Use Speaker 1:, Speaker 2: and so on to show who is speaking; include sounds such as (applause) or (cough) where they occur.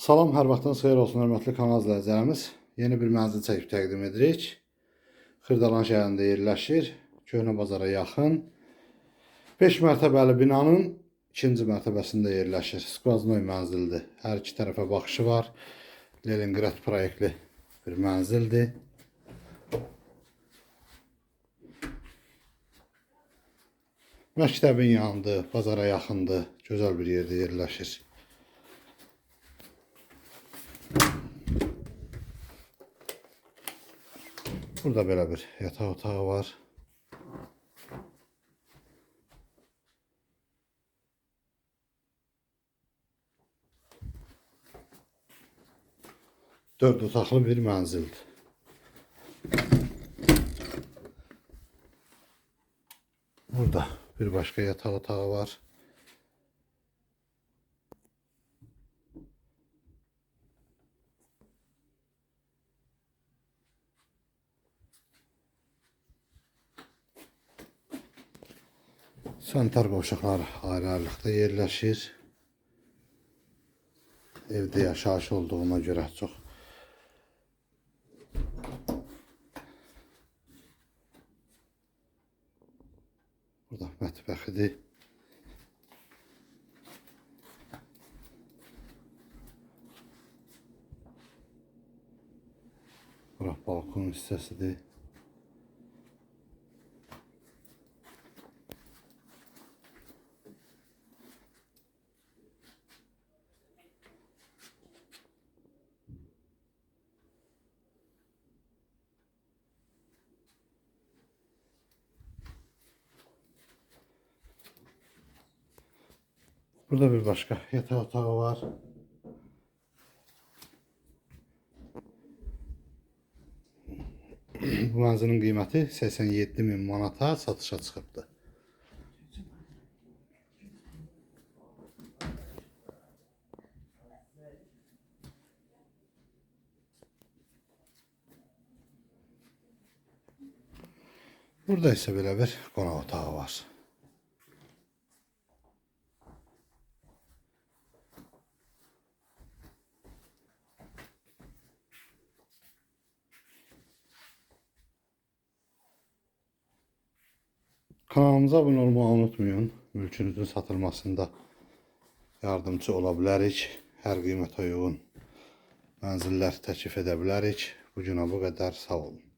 Speaker 1: Salam, hər vaxtınız xeyir olsun, hörmətli kanal izləyicilərimiz. Yeni bir mənzil çəkib təqdim edirik. Xırdalan şəhərində yerləşir. Köhnə bazara yaxın. 5 mərtəbəli binanın ikinci mərtəbəsində yerləşir. Skvaznoy mənzildir. Hər iki tərəfə baxışı var. Leningrad proyektli bir mənzildir. Məktəbin yanındır, bazara yaxındır. Gözəl bir yerdə yerləşir. Burada belə bir yataq otağı var. Dörd otaqlı bir mənzildir. Burada bir başka yataq otağı var. Sanitar qovşaqlar ayrı-ayrılıqda yerləşir. Evdə yaşayış olduğuna görə çox Burada mətbəxidir. Bura balkon hissəsidir. Burada bir başka yatağı otağı var. (clears throat) Bu mənzilin qiyməti 87 min manata satışa çıxıbdır. Burada isə belə bir qonaq otağı var. Kanalımıza abone olmayı unutmayın. Mülkünüzün satılmasında yardımcı ola bilərik. Hər qiymətə uyğun mənzillər təklif edə. Bu günə bu qədər. Sağ olun.